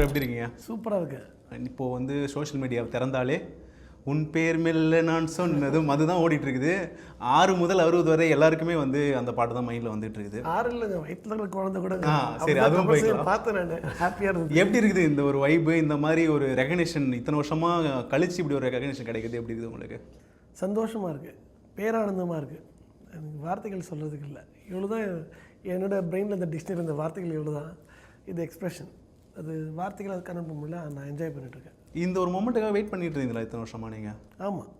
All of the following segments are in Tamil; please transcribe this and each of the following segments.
ப்ரோ எப்படி இருக்கீங்க? சூப்பராக இருக்கு. இப்போ வந்து சோஷியல் மீடியா திறந்தாலே உன் பேர் மெல்ல நான் சொன்னதும் அதுதான் ஓடிட்டு இருக்குது ஆறு முதல் அறுபது வரை எல்லாருக்குமே வந்து அந்த பாட்டு தான் மைண்டில் வந்துட்டு இருக்குது ஆறு இல்லைங்க வயிற்றுல இருக்கிற குழந்தை கூட ஆ, சரி, அதுவும் போய்க்கலாம். பார்த்தேன் நான் ஹாப்பியாக இருந்தது. எப்படி இருக்குது இந்த ஒரு வைபு இந்த மாதிரி ஒரு ரெகனேஷன் இத்தனை வருஷமா கழிச்சு இப்படி ஒரு ரெகனேஷன் கிடைக்குது? எப்படி இருக்குது உங்களுக்கு? சந்தோஷமாக இருக்குது பேரானந்தமாக இருக்குது எனக்கு வார்த்தைகள் சொல்கிறதுக்கு இல்லை. இவ்வளோ தான் என்னோட பிரெயினில் இந்த டிக்ஷனரி இந்த வார்த்தைகள் இவ்வளோ தான் இது எக்ஸ்பிரஷன் அது வார்த்தைகள் அது கனெக்ட் பண்ண முடியல நான் என்ஜாய் பண்ணிட்டுருக்கேன். இந்த ஒரு மொமெண்ட்டுக்காக வெயிட் பண்ணிட்டு இருந்தீங்களா இத்தனை வருஷமா நீங்கள் ஆமாம்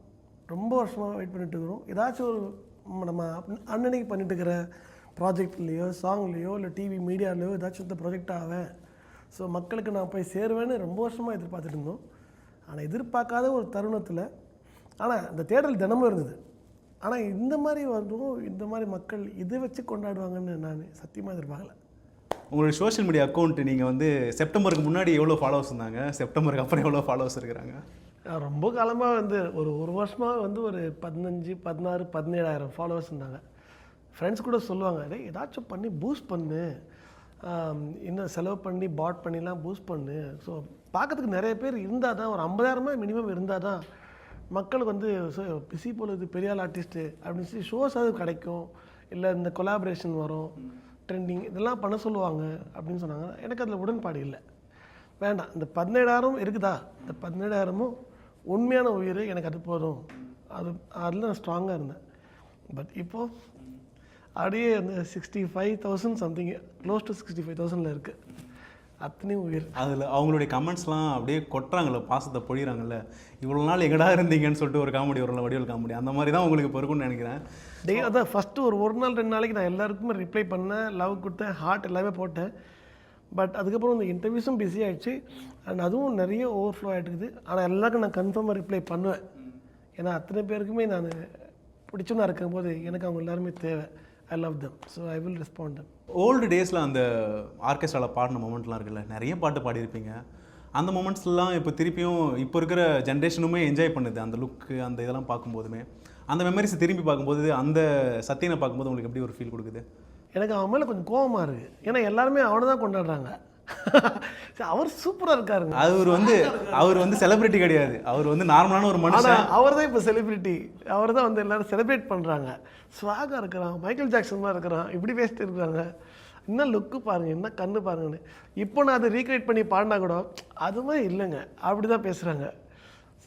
ரொம்ப வருஷமாக வெயிட் பண்ணிட்டு இருக்கிறோம் ஏதாச்சும் ஒரு நம்ம அன்னன்னைக்கு பண்ணிட்டு இருக்கிற ப்ராஜெக்ட்லேயோ சாங்லேயோ இல்லை டிவி மீடியாலேயோ ஏதாச்சும் இந்த ப்ரொஜெக்ட் ஆவேன் ஸோ மக்களுக்கு நான் போய் சேருவேன்னு ரொம்ப வருஷமாக எதிர்பார்த்துட்டு இருந்தோம். ஆனால் எதிர்பார்க்காத ஒரு தருணத்தில் ஆனால் இந்த தேடல் தினமும் இருந்தது. ஆனால் இந்த மாதிரி வரும் இந்த மாதிரி மக்கள் இதை வச்சு கொண்டாடுவாங்கன்னு நான் சத்தியமாக எதிர்பார்க்கல. உங்களுடைய சோஷியல் மீடியா அக்கௌண்ட் நீங்கள் வந்து செப்டம்பருக்கு முன்னாடி எவ்வளோ ஃபாலோவர்ஸ் இருந்தாங்க? செப்டம்பருக்கு அப்புறம் எவ்வளோ ஃபாலோவர்ஸ் இருக்கிறாங்க? ரொம்ப காலமாக வந்து ஒரு ஒரு வருஷமாக வந்து ஒரு பதினஞ்சு பதினாறு பதினேழாயிரம் ஃபாலோவர்ஸ் இருந்தாங்க. ஃப்ரெண்ட்ஸ் கூட சொல்லுவாங்க டேய் ஏதாச்சும் பண்ணி பூஸ்ட் பண்ணு. இன்னும் செலவு பண்ணி பாட் பண்ணிலாம் பூஸ்ட் பண்ணு. ஸோ பார்க்கறதுக்கு நிறைய பேர் இருந்தால் தான் ஒரு ஐம்பதாயிரமா மினிமம் இருந்தால் தான் மக்களுக்கு வந்து பிசி போல இது பெரிய ஆள் ஆர்டிஸ்ட்டு அப்படின்னு சொல்லி ஷோஸ் அது கிடைக்கும். இல்லை இந்த கொலாபரேஷன் வரும். ட்ரெண்டிங் இதெல்லாம் பண்ண சொல்லுவாங்க அப்படின்னு சொன்னாங்க. எனக்கு அதில் உடன்பாடு இல்லை. வேண்டாம் இந்த பதினேழாயிரம் இருக்குதா? இந்த பதினேழாயிரமும் உண்மையான உயிர் எனக்கு அது போதும். அது அதில் நான் ஸ்ட்ராங்காக இருந்தேன். பட் இப்போது அப்படியே அந்த sixty five thousand something close to sixty five தௌசண்டில் இருக்குது அத்தனையும் உயிர். அதில் அவங்களுடைய கமெண்ட்ஸ்லாம் அப்படியே கொட்டுறாங்கல்ல பாசத்தை பொழிகிறாங்கல்ல இவ்வளோ நாள் எங்கடா இருந்தீங்கன்னு சொல்லிட்டு ஒரு காமெடி வரல வடிவல் காமெடி அந்த மாதிரி தான் உங்களுக்கு இப்போ இருக்கும்னு நினைக்கிறேன். டே அதான் ஃபஸ்ட்டு ஒரு ஒரு நாள் ரெண்டு நாளைக்கு நான் எல்லாருக்குமே ரிப்ளை பண்ணேன் லவ் கொடுத்தேன் ஹார்ட் எல்லாமே போட்டேன். பட் அதுக்கப்புறம் இந்த இன்டர்வியூஸும் பிஸி ஆயிடுச்சு. அண்ட் அதுவும் நிறைய ஓவர்ஃப்ளோ ஆகிட்டு இருக்குது. ஆனால் எல்லாருக்கும் நான் கன்ஃபார்மாக ரிப்ளை பண்ணுவேன். ஏன்னா அத்தனை பேருக்குமே நான் பிடிச்சவனா இருக்கும்போது எனக்கு அவங்க எல்லாருமே தேவை. I love them so I will respond them old டேஸில் அந்த ஆர்கெஸ்ட்ராவில் பாடின மூமெண்ட்லாம் இருக்குல்ல நிறைய பாட்டு பாடியிருப்பீங்க. அந்த மூமெண்ட்ஸ்லாம் இப்போ திருப்பியும் இப்போ இருக்கிற ஜென்ரேஷனுமே என்ஜாய் பண்ணுது அந்த லுக்கு அந்த இதெல்லாம் பார்க்கும்போதுமே. அந்த மெமரிஸ் திரும்பி பார்க்கும்போது அந்த சத்தியனை பார்க்கும்போது உங்களுக்கு எப்படி ஒரு ஃபீல் கொடுக்குது? எனக்கு அவன் மேலே கொஞ்சம் கோவமாக இருக்குது ஏன்னா எல்லாருமே அவனை தான் கொண்டாடுறாங்க. அவர் சூப்பராக இருக்காருங்க. அவர் வந்து அவர் வந்து செலிபிரிட்டி கிடையாது. அவர் வந்து நார்மலான ஒரு மனுஷன். அவர் தான் இப்போ செலிபிரிட்டி அவர் தான் வந்து எல்லாரும் செலிப்ரேட் பண்ணுறாங்க ஸ்வாகாக இருக்கிறான் மைக்கேல் ஜாக்சன் தான் இருக்கிறான் இப்படி பேசிட்டு இருக்கிறாங்க என்ன லுக்கு பாருங்க என்ன கண்ணு பாருங்கன்னு. இப்போ நான் அதை ரீக்ரியேட் பண்ணி பாடினா கூட அது மாதிரி இல்லைங்க. அப்படி தான் பேசுகிறாங்க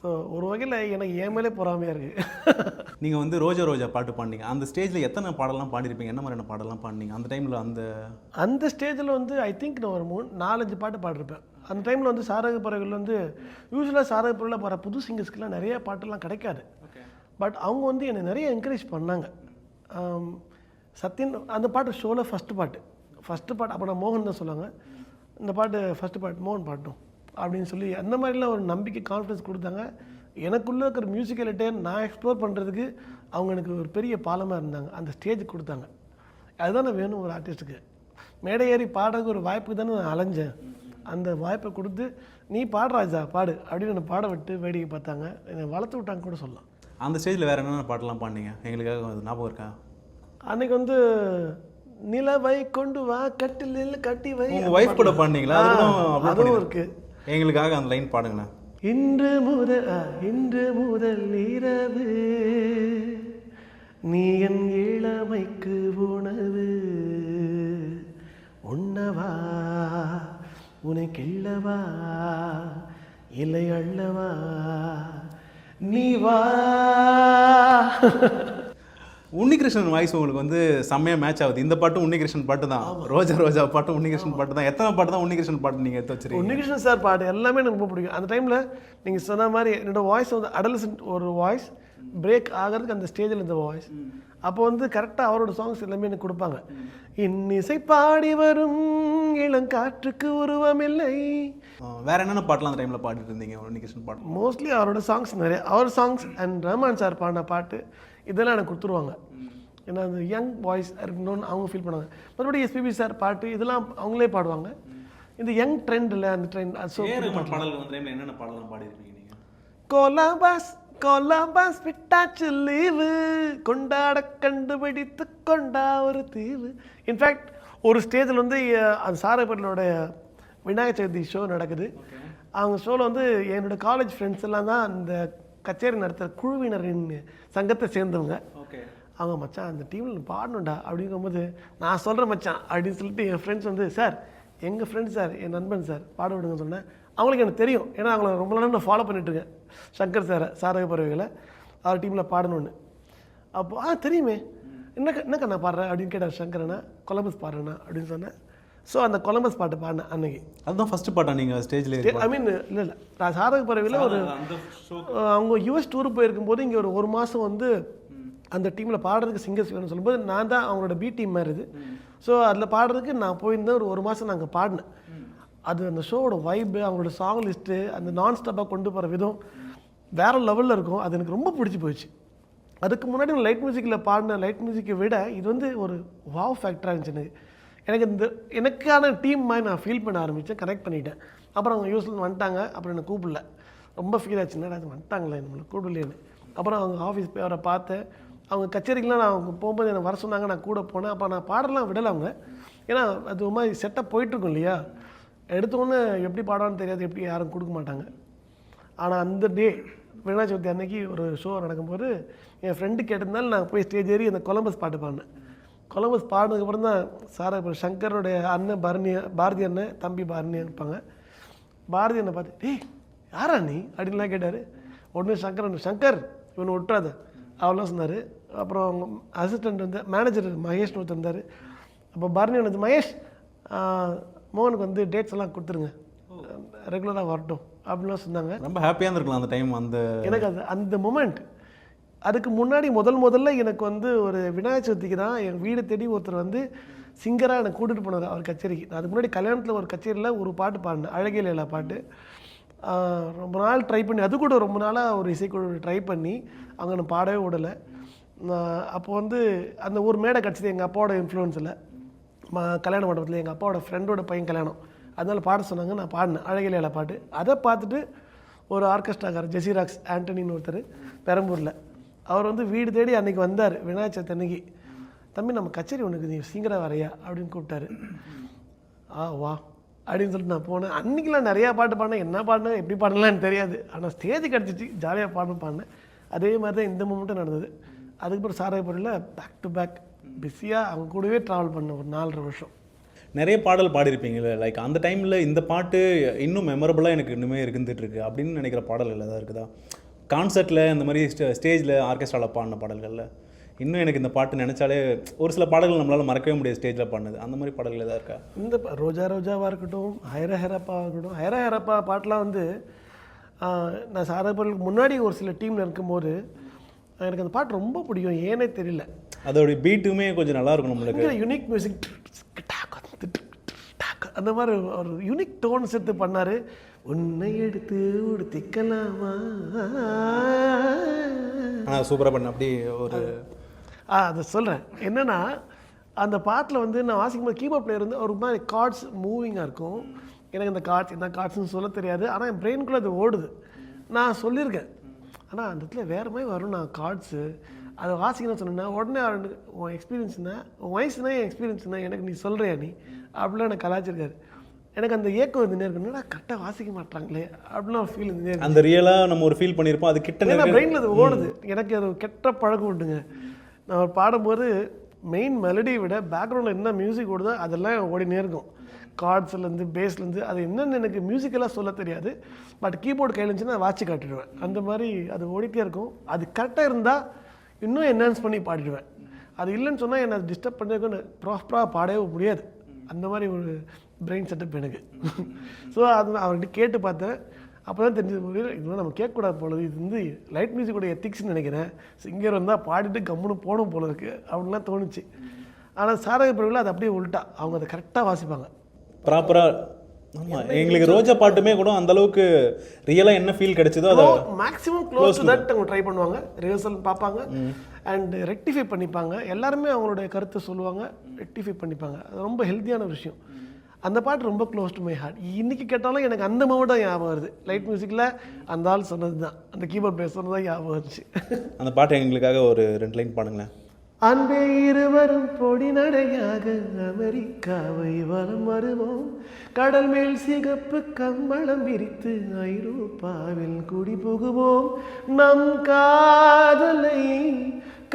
ஸோ ஒரு வகையில் எனக்கு என் மேலே பொறாமையாக இருக்குது நீங்கள் வந்து ரோஜா ரோஜா பாட்டு பாடினீங்க. அந்த ஸ்டேஜில் எத்தனை பாடலாம் பாடிருப்பீங்க என்ன மாதிரியான பாடலாம் பாடினீங்க? அந்த டைமில் அந்த அந்த ஸ்டேஜில் வந்து ஐ திங்க் நான் ஒரு மூணு நாலஞ்சு பாட்டு பாடிருப்பேன். அந்த டைமில் வந்து சாரக பறவைகள் வந்து யூஸ்வலாக சாரக பறவையில் போகிற புது சிங்கர்ஸ்க்கெலாம் நிறைய பாட்டெல்லாம் கிடைக்காது. பட் அவங்க வந்து என்னை நிறைய என்கரேஜ் பண்ணாங்க. சத்யன் அந்த பாட்டு ஷோவில் ஃபஸ்ட்டு பாட்டு. ஃபஸ்ட்டு பாட்டு அப்போ நான் மோகன் தான் சொல்லுவாங்க. இந்த பாட்டு ஃபஸ்ட்டு பாட்டு மோகன் பாட்டும் அப்படின்னு சொல்லி அந்த மாதிரிலாம் ஒரு நம்பிக்கை கான்ஃபிடன்ஸ் கொடுத்தாங்க. எனக்குள்ளே இருக்கிற மியூசிக்கலிட்டே நான் எக்ஸ்ப்ளோர் பண்ணுறதுக்கு அவங்க எனக்கு ஒரு பெரிய பாலமாக இருந்தாங்க. அந்த ஸ்டேஜ் கொடுத்தாங்க. அதுதானே வேணும் ஒரு ஆர்டிஸ்ட்டுக்கு மேடை ஏறி பாடுறதுக்கு ஒரு வாய்ப்புக்கு தானே நான் அலைஞ்சேன். அந்த வாய்ப்பை கொடுத்து நீ பாடு ராஜா பாடு. அப்படின்னு என்னை பாட விட்டு வேடிக்கை பார்த்தாங்க. என்னை வளர்த்து விட்டாங்க கூட சொல்லலாம். அந்த ஸ்டேஜில் வேறு என்னென்ன பாட்டெல்லாம் பாடினீங்க? எங்களுக்காக ஞாபகம் இருக்கா? அன்னைக்கு வந்து நிலவை கொண்டு வா கட்டிலில் கட்டி வை. ஒய்ஃப் கூட பாடினீங்களா? அதுவும் பண்ணிருங்க. எங்களுக்காக அந்த லைன் பாடுங்கண்ணா. இன்று முதல் இன்று முதல் இரவு நீ என் இளமைக்கு உணவு. உண்ணவா? உனக்கில்லவா இல்லை அள்ளவா நீ வா. உன்னிகிருஷ்ணன் வாய்ஸ் உங்களுக்கு வந்து செம்மையாக மேட்ச் ஆகுது. இந்த பாட்டும் உன்னிகிருஷ்ணன் பாட்டு தான். ரோஜா ரோஜா பாட்டும் உன்னிகிருஷ்ணன் பாட்டு தான். எத்தனை பாட்டு தான் உன்னிகிருஷ்ணன் பாட்டு நீங்கள் எடுத்து வச்சிருக்கீங்க? உன்னிகிருஷ்ணன் சார் பாட்டு எல்லாமே எனக்கு ரொம்ப பிடிக்கும். அந்த டைமில் நீங்கள் சொன்ன மாதிரி என்னோட வாய்ஸ் வந்து அடலசன்ட் ஒரு வாய்ஸ் பிரேக் ஆகிறதுக்கு அந்த ஸ்டேஜில் இந்த வாய்ஸ் அப்போ வந்து கரெக்டாக அவரோட சாங்ஸ் எல்லாமே எனக்கு கொடுப்பாங்க. இன்னிசை பாடி வரும் இளங்காற்றுக்கு உருவமில்லை. ஆ, வேற என்னென்ன பாட்டெலாம் அந்த டைமில் பாடிட்டு இருந்தீங்க உன்னிகிருஷ்ணன் பாட்டு? மோஸ்ட்லி அவரோட சாங்ஸ் நிறைய அவர் சாங்ஸ் அண்ட் ரஹ்மான் சார் பாடின பாட்டு இதெல்லாம் எனக்கு கொடுத்துருவாங்க. ஏன்னா அந்த யங் வாய்ஸ் இருக்கணும்னு அவங்க ஃபீல் பண்ணுவாங்க. மற்றபடி எஸ்பிபி சார் பாட்டு இதெல்லாம் அவங்களே பாடுவாங்க. இந்த யங் ட்ரெண்டில் அந்த ட்ரெண்ட் ஸோ பாடல் என்னென்ன பாடலாம் பாடிருப்பீங்க நீங்கள் கொலம்பஸ் கொலம்பஸ் விட்டாச்சு லீவு கொண்டாட கண்டுபிடித்து கொண்டா ஒரு தீவு. இன்ஃபேக்ட் ஒரு ஸ்டேஜில் வந்து அந்த சாரப்பட்டலோட விநாயகர் சதுர்த்தி ஷோ நடக்குது. அவங்க ஷோவில் வந்து என்னோட காலேஜ் ஃப்ரெண்ட்ஸ் எல்லாம் தான் அந்த கச்சேரி நடத்துகிற குழுவினரின் சங்கத்தை சேர்ந்தவங்க. ஓகே. அவங்க மச்சான் அந்த டீமில் பாடணும்டா. அப்படிங்கும்போது நான் சொல்கிறேன் மச்சான். அப்படின்னு சொல்லிட்டு என் ஃப்ரெண்ட்ஸ் வந்து சார் எங்கள் ஃப்ரெண்ட் சார் என் நண்பன் சார் பாட விடுங்கன்னு சொன்னேன். அவங்களுக்கு எனக்கு தெரியும். ஏன்னா அவங்கள ரொம்ப நாள் நான் ஃபாலோ பண்ணிட்டுருக்கேன் சங்கர் சாரை சாரக பறவைகளை. அவர் டீமில் பாடணும்னு. அப்போ ஆ தெரியுமே. என்னக்கா என்னக்கா நான் பாடுறேன்? அப்படின்னு கேட்டார் சங்கரனா கொலம்பஸ் பாடுறேண்ணா அப்படின்னு சொன்னேன். ஸோ அந்த கொலம்பஸ் பாட்டு பாடினேன் அன்னைக்கு. அதுதான் ஃபர்ஸ்ட் பாட்டா நீங்கள் ஸ்டேஜில் ஐ மீன் இல்லை இல்லை. நான் சாரக பறவையில் ஒரு அவங்க யூஎஸ் டூர் போயிருக்கும்போது இங்கே ஒரு ஒரு மாதம் வந்து அந்த டீமில் பாடுறதுக்கு சிங்கர்ஸ் வேணும்னு சொல்லும்போது நான் தான் அவங்களோட பி டீம் மாதிரி இது. ஸோ அதில் பாடுறதுக்கு நான் போயிருந்தேன். ஒரு ஒரு மாதம் நாங்கள் பாடினேன். அது அந்த ஷோவோட வைப்பு அவங்களோட சாங் லிஸ்ட்டு அந்த நான் ஸ்டாப்பாக கொண்டு போகிற விதம் வேற லெவலில் இருக்கும். அது எனக்கு ரொம்ப பிடிச்சி போயிடுச்சு அதுக்கு முன்னாடி நான் லைட் மியூசிக்கில் பாடின லைட் மியூசிக்கை விட இது வந்து ஒரு வாவ் ஃபேக்டராக இருந்துச்சு எனக்கு. எனக்கு இந்த எனக்கான டீம் மாதிரி நான் ஃபீல் பண்ண ஆரம்பித்தேன் கனெக்ட் பண்ணிட்டேன். அப்புறம் அவங்க யூஸ்லேருந்து வந்துட்டாங்க அப்புறம் என்னை கூப்பிடல. ரொம்ப ஃபீல் ஆச்சு என்னடா அது வந்துட்டாங்களே நம்மளை கூப்பிடலேன்னு அப்புறம் அவங்க ஆஃபீஸ் போய் அவரை பார்த்தேன். அவங்க கச்சேரிக்கெலாம் நான் அவங்க போகும்போது என்னை வர சொன்னாங்க நான் கூட போனேன். அப்போ நான் பாடலாம் விடலை அவங்க. ஏன்னா அது ஒரு மாதிரி செட்டப் போயிட்டுருக்கும் இல்லையா? எடுத்தோன்னே எப்படி பாடான்னு தெரியாது எப்படி யாரும் கொடுக்க மாட்டாங்க. ஆனால் அந்த டே விநாயகர் சதுர்த்தி அன்னைக்கு ஒரு ஷோ நடக்கும்போது என் ஃப்ரெண்டு கேட்டிருந்தாலும் நான் போய் ஸ்டேஜ் ஏறி அந்த கொலம்பஸ் பாட்டு பாடினேன். கொலம்பஸ் பாடினதுக்கப்புறம் தான் சார் இப்போ சங்கருடைய அண்ணன் பரணிய பாரதி அண்ணன் தம்பி பரணி இருப்பாங்க. பாரதி அண்ணன் பார்த்து டேய் யாரா நீ? அப்படின்லாம் கேட்டார். உடனே சங்கர் அண்ணன் சங்கர் இவனை விட்டுறாத அவெல்லாம் சொன்னார். அப்புறம் அவங்க அசிஸ்டண்ட் வந்து மேனேஜர் மகேஷ்னு ஒருத்தர் இருந்தார். அப்போ பரணி அண்ணன் மகேஷ் மோகனுக்கு வந்து டேட்ஸ் எல்லாம் கொடுத்துருங்க. ரெகுலராக வரட்டும். அப்படின்லாம் சொன்னாங்க. ரொம்ப ஹாப்பியாக இருந்திருக்கலாம் அந்த டைம் அந்த எனக்கு அது அந்த மொமெண்ட் அதுக்கு முன்னாடி முதல் முதல்ல எனக்கு வந்து ஒரு விநாயகர் சதுர்த்திக்கு தான் என் வீடு தேடி ஒருத்தர் வந்து சிங்கராக என்னை கூட்டிகிட்டு போனார் அவர் கச்சேரிக்கு. நான் அதுக்கு முன்னாடி கல்யாணத்தில் ஒரு கச்சேரியில் ஒரு பாட்டு பாடினேன். அழகிய பாட்டு. ரொம்ப நாள் ட்ரை பண்ணி அது கூட ரொம்ப நாளாக ஒரு இசைக்குழு ட்ரை பண்ணி அவங்க நான் பாடவே விடலை அப்போ வந்து அந்த ஒரு மேடை கிடச்சிது எங்கள் அப்பாவோட இன்ஃப்ளூயன்ஸில் கல்யாண மண்டபத்தில் எங்கள் அப்பாவோட ஃப்ரெண்டோட பையன் கல்யாணம். அதனால் பாட சொன்னாங்க நான் பாடினேன். அழகிலேல பாட்டு. அதை பார்த்துட்டு ஒரு ஆர்கெஸ்ட்ராக்கார் ஜெசிராக்ஸ் ஆண்டனின்னு ஒருத்தர் பெரம்பூரில். அவர் வந்து வீடு தேடி அன்றைக்கி வந்தார் விநாயகர் சதுர்த்தி அன்னைக்கு. தம்பி நம்ம கச்சேரி ஒன்றுக்கு நீ சீக்கிரம் வரையா? அப்படின்னு கூப்பிட்டாரு. ஆ வா அப்படின்னு சொல்லிட்டு நான் போனேன். அன்றைக்கெலாம் நிறையா பாட்டு பாடினேன். என்ன பாடினேன் எப்படி பாடலான்னு தெரியாது. ஆனால் ஸ்டேஜ் கிடச்சிச்சு. ஜாலியாக பாடணும் பாடினேன். அதே மாதிரி தான் இந்த மூமெண்ட்டும் நடந்தது. அதுக்கப்புறம் சாராயப்பூரில் பேக் டு பேக் பிஸியாக அவங்க கூடவே ட்ராவல் பண்ண ஒரு நாலரை வருஷம். நிறைய பாடல் பாடியிருப்பீங்களே லைக் அந்த டைமில் இந்த பாட்டு இன்னும் மெமரபுளாக எனக்கு இன்னுமே இருந்துட்டு அப்படின்னு நினைக்கிற பாடல்கள் ஏதாவது இருக்குதா? கான்சர்ட்டில் இந்த மாதிரி ஸ்டேஜில் ஆர்கெஸ்ட்ராவில் பாடின பாடல்களில் இன்னும் எனக்கு இந்த பாட்டு நினச்சாலே ஒரு சில பாடல்கள் நம்மளால் மறக்கவே முடியாது ஸ்டேஜில் பாடினது. அந்த மாதிரி பாடல்கள் ஏதாவது இருக்கா? இந்த ரோஜா ரோஜாவாக இருக்கட்டும் ஹைரா ஹெரப்பாவாக இருக்கட்டும் ஹைரா ஹெரப்பா பாட்டெலாம் வந்து நான் சாராயப்பூருக்கு முன்னாடி ஒரு சில டீமில் இருக்கும்போது எனக்கு அந்த பாட்டு ரொம்ப பிடிக்கும். ஏனே தெரியல. அதோடைய பீட்டுமே கொஞ்சம் நல்லா இருக்கும் நம்மளுக்கு. யூனிக் மியூசிக் அந்த மாதிரி ஒரு யூனிக் டோன்ஸ் எடுத்து பண்ணார். உன்னை எடுத்து உடுத்திக்கலாமா ஆனால் சூப்பராக பண்ண அப்படி ஒரு ஆ அதை சொல்கிறேன் என்னென்னா அந்த பாட்டில் வந்து நான் வாசிக்கும்போது கீபோர்ட் பிளேயர் வந்து ஒரு மாதிரி கார்ட்ஸ் மூவிங்காக இருக்கும். எனக்கு இந்த கார்ட்ஸ் என்ன கார்ட்ஸ்னு சொல்ல தெரியாது. ஆனால் என் பிரெயினுக்குள்ளே அது ஓடுது. நான் சொல்லியிருக்கேன். ஆனால் அந்த இடத்துல வேறு மாதிரி வரும் நான் கார்ட்ஸு அதை வாசிக்கணும்னு சொன்னேன்னா உடனே அவனுக்கு உன் எக்ஸ்பீரியன்ஸ் என்ன? உன் வயசுனா என் எக்ஸ்பீரியன்ஸ் என்ன? எனக்கு நீ சொல்கிறியா நீ? அப்படிலாம் எனக்கு கலாச்சிருக்காரு எனக்கு அந்த ஏக்கம் இருந்துனே இருக்கு என்னடா கரெக்டாக வாசிக்க மாட்டாங்களே அப்படிலாம் ஃபீல் இருந்துனே அந்த ரியலாக நம்ம ஒரு ஃபீல் பண்ணியிருப்போம் அது கிட்ட ஏன்னா பிரெயினில் அது ஓடுது. எனக்கு அது கெட்ட பழக்கம் உண்டுங்க. நான் ஒரு பாடும்போது மெயின் மெலடியை விட பேக்ரவுண்டில் என்ன மியூசிக் ஓடுதோ அதெல்லாம் ஓடினே இருக்கும். கார்ட்ஸ்லேருந்து பேஸ்லேருந்து அது என்னென்னு எனக்கு மியூசிக்கெல்லாம் சொல்ல தெரியாது. பட் கீபோர்டு கையில் இருந்துச்சுன்னா வாட்சி காட்டிடுவேன். அந்த மாதிரி அது ஓடிட்டே இருக்கும். அது கரெக்டாக இருந்தால் இன்னும் என்ஹான்ஸ் பண்ணி பாடிடுவேன். அது இல்லைன்னு சொன்னால் என்னை டிஸ்டர்ப் பண்ணிருக்குன்னு ப்ராப்பராக பாடவே முடியாது. அந்த மாதிரி ஒரு பிரெயின் செட்டப் எனக்கு. ஸோ அது நான் அவர்கிட்ட கேட்டு பார்த்தேன். அப்போ தான் தெரிஞ்சது இதெல்லாம் நம்ம கேட்கக்கூடாது போல இது வந்து லைட் மியூசிக்கோட எத்திக்ஸ்னு நினைக்கிறேன். சிங்கர் வந்தால் பாடிட்டு கம்முன்னு போகணும் போல இருக்கு. அப்படின்லாம் தோணுச்சு. ஆனால் சாரக பிரிவில் அது அப்படியே உள்ட்டா. அவங்க அதை கரெக்டாக வாசிப்பாங்க. ப்ராப்பராக ஆமாம் எங்களுக்கு ரோஜா பாட்டுமே கூட அந்த அளவுக்கு ரியலாக என்ன ஃபீல் கிடைச்சதோ அதை மேக்ஸிமம் க்ளோஸ் தட் அவங்க ட்ரை பண்ணுவாங்க. ரிஹர்சல் பார்ப்பாங்க. அண்ட் ரெக்டிஃபை பண்ணிப்பாங்க. எல்லாருமே அவங்களுடைய கருத்தை சொல்லுவாங்க. ரெக்டிஃபை பண்ணிப்பாங்க. அது ரொம்ப ஹெல்த்தியான விஷயம். அந்த பாட்டு ரொம்ப க்ளோஸ் டு மை ஹார்ட் இன்னைக்கு கேட்டாலும் எனக்கு அந்த தான் ஞாபகம் வருது. லைட் மியூசிக்கில் அந்த ஆள் சொன்னது தான் அந்த கீபோர்ட் பிளேயர் சொன்னது தான் ஞாபகம் வந்துச்சு அந்த பாட்டு எங்களுக்காக ஒரு ரெண்டு லைன் பாடுங்களேன். அன்பே இருவரும் பொடி நடையாக அமெரிக்காவை வலம் வருவோம். கடல் மேல் சிகப்பு கம்பளம் விரித்து ஐரோப்பாவில் குடி புகுவோம். நம் காதலை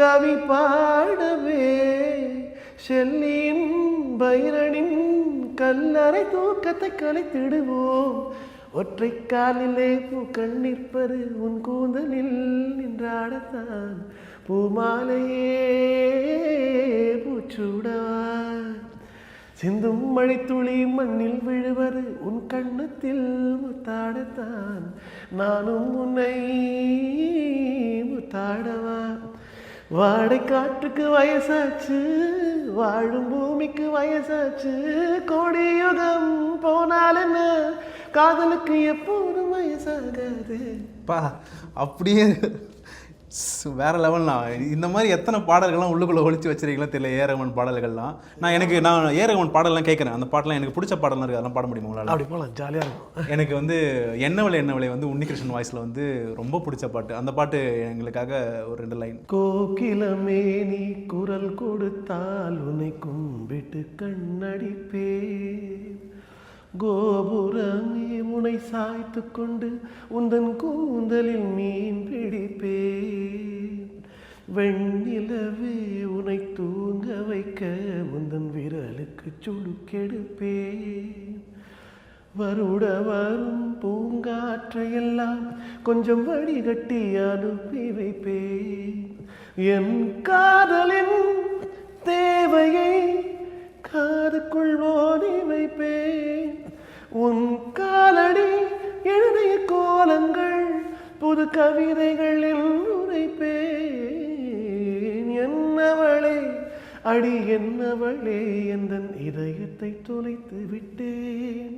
கவி பாடவே செல்லியின் பைரனின் கல்லறை தூக்கத்தை கலைத்திடுவோம் ஒற்றை காலிலே பூ கண்ணிற்பது உன் கூந்தலில் நின்றாடத்தான். பூமாலையே பூச்சூடவா சிந்தும் மழைத்துளி மண்ணில் விழுவது உன் கண்ணத்தில் முத்தாடத்தான். நானும் உன்னை முத்தாடவா வாடை காற்றுக்கு வயசாச்சு வாழும் பூமிக்கு வயசாச்சு கோடி யுகம் போனால் என்ன காதலுக்கு எப்போதும் வயசாகாது. பா அப்படியே வேற லெவல்னா இந்த மாதிரி எத்தனை பாடல்கள்லாம் உள்ளுக்குள்ள ஒழிச்சு வச்சிருக்கீங்களோ தெரியல ஏரகமன் பாடல்கள்லாம். நான் எனக்கு நான் ஏரகமன் பாடல்லாம் கேட்குறேன். அந்த பாட்டெல்லாம் எனக்கு பிடிச்ச பாடலாம் இருக்கு அதெல்லாம் பாட முடியுமா உங்களால்? அப்படி போகலாம் ஜாலியாக இருக்கும். எனக்கு வந்து என்னவளை என்னவளை வந்து உன்னிகிருஷ்ணன் வாய்ஸில் வந்து ரொம்ப பிடிச்ச பாட்டு. அந்த பாட்டு எங்களுக்காக ஒரு ரெண்டு லைன் கோகிலமே நீ குரல் கொடுத்தால் உன்னை கும்பிட்டு கண்ணடிப்பே கோபுரமே உனை சாய்த்து கொண்டு உந்தன் கூந்தலில் மீன் பிடிப்பே வெண்ணிலவே உனை தூங்க வைக்க உந்தன் விரலுக்கு சுடுக்கெடுப்பே வருட வரும் பூங்காற்றையெல்லாம் கொஞ்சம் வடிகட்டி அனுப்பி வைப்பேன். என் காதலின் தேவையை காதுக்குள் ஓடி வைப்பேன். உன் புது கவிதைகள் உரைப்பேன் என்னவளே அடி என்னவளே எந்தன் இதயத்தை தொலைத்து விட்டேன்.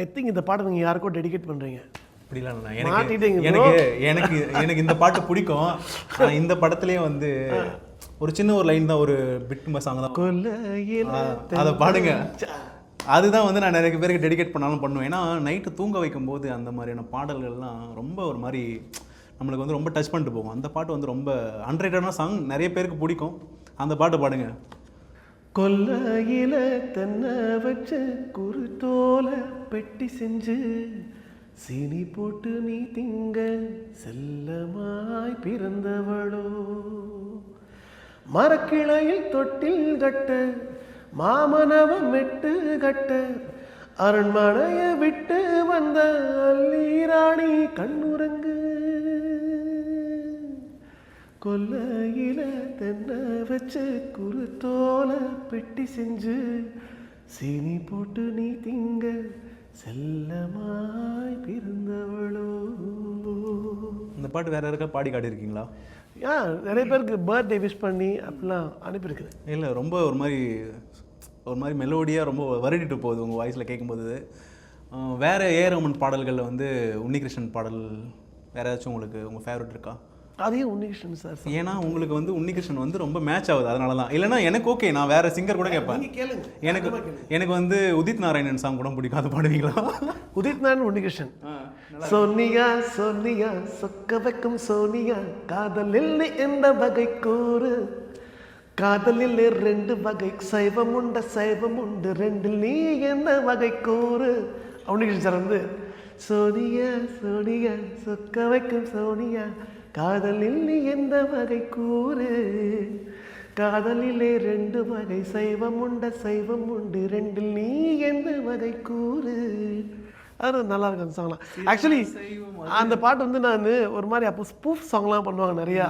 ஐ திங்க் இந்த பாட்டை நீங்கள் யாருக்கோ டெடிகேட் பண்ணுறீங்க அப்படிலாம் எனக்கு. எனக்கு எனக்கு எனக்கு இந்த பாட்டு பிடிக்கும். ஆனா இந்த படத்துலயே வந்து ஒரு சின்ன ஒரு லைன் தான் ஒரு பிட் சாங் தான். அதை பாடுங்க. அதுதான் வந்து நான் நிறைய பேருக்கு டெடிகேட் பண்ணாலும் பண்ணுவேன். ஏன்னா நைட்டு தூங்க வைக்கும்போது அந்த மாதிரியான பாடல்கள்லாம் ரொம்ப ஒரு மாதிரி நம்மளுக்கு வந்து ரொம்ப டச் பண்ணிட்டு போகும். அந்த பாட்டு வந்து ரொம்ப அன்ரேட்டடான சாங் நிறைய பேருக்கு பிடிக்கும். அந்த பாட்டு பாடுங்க. கொல்லையில தென்னை வச்சு குருத்தோல பெட்டி செஞ்சு சீனி போட்டு நீ திங்க செல்லமாய் பிறந்தவளோ. மரக்கிளையில் தொட்டில் கட்ட மாமனவம் விட்டு கட்ட அரண்மனைய விட்டு வந்த அல்லீராணி கண்ணுறங்கு. கொல்லையில தென்னை வச்சு குருத்தோல பெட்டி செஞ்சு சீனி போட்டு நீ திங்க செல்லமாய் பிறந்தவளோ இந்த பாட்டு வேற யாருக்கா பாடி காட்டியிருக்கீங்களா? யா நிறைய பேருக்கு பர்த்டே விஷ் பண்ணி அப்படிலாம் அனுப்பியிருக்குது இல்லை ரொம்ப ஒரு மாதிரி ஒரு மாதிரி மெலோடியாக ரொம்ப வருடிட்டு போகுது உங்கள் வாய்ஸில் கேட்கும்போது வேற ஏரமன் பாடல்களில் வந்து உன்னிகிருஷ்ணன் பாடல் வேற ஏதாச்சும் உங்களுக்கு உங்கள் ஃபேவரட் இருக்கா? அதையும் உன்னிகிருஷ்ணன் சார் ஏன்னா உங்களுக்கு வந்து உன்னிகிருஷ்ணன் வந்து ரொம்ப மேட்ச் ஆகுது அதனால தான் இல்லைன்னா எனக்கு ஓகே நான் வேற சிங்கர் கூட கேட்பேன். எனக்கு எனக்கு வந்து உதித் நாராயணன் சாங் கூட பிடிக்கும் அது பாடுவீங்களா? உதித் நாராயண் உன்னிகிருஷ்ணன். சோனியா சோனியா சொக்க வைக்கும் சோனியா காதலில் நீ எந்த வகை கூறு. காதலில் ரெண்டு வகை சைவம் உண்ட சைவம் உண்டு ரெண்டில் நீ என்ன வகை கூறு. உன்னிகிருஷ்ணன் சார் வந்து சோனியா சோனியா சொக்க வைக்கும் சோனியா காதலில் நீ எந்த வகை கூறு. காதலிலே ரெண்டு வகை சைவம் உண்ட சைவம் உண்டு ரெண்டில் நீ எந்த வகை கூறு. அது நல்லா இருக்கும் அந்த சாங்லாம் ஆக்சுவலி அந்த பாட்டு வந்து நான் ஒரு மாதிரி அப்போ ஸ்பூஃப் சாங்லாம் பண்ணுவாங்க நிறையா.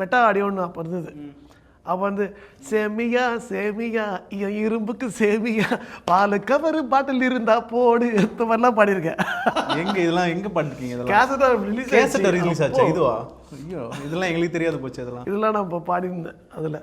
மெட்டா ஆடியோன்னு அப்போ இருந்தது. அப்போ வந்து சேமியா சேமியா என் இரும்புக்கு சேமியா பால் கவரு பாட்டில் இருந்தா போடு. இந்த மாதிரிலாம் பாடியிருக்கேன். எங்க இதெல்லாம் எங்க பாட்டுருக்கீங்க இதெல்லாம்? ரிலீஸ் கேசட் ரிலீஸ் ஆச்சா? இதுவா? ஐயோ இதெல்லாம் எங்களுக்கு தெரியாது போச்சு இதெல்லாம். இதெல்லாம் நான் இப்போ பாடியிருந்தேன் அதில்.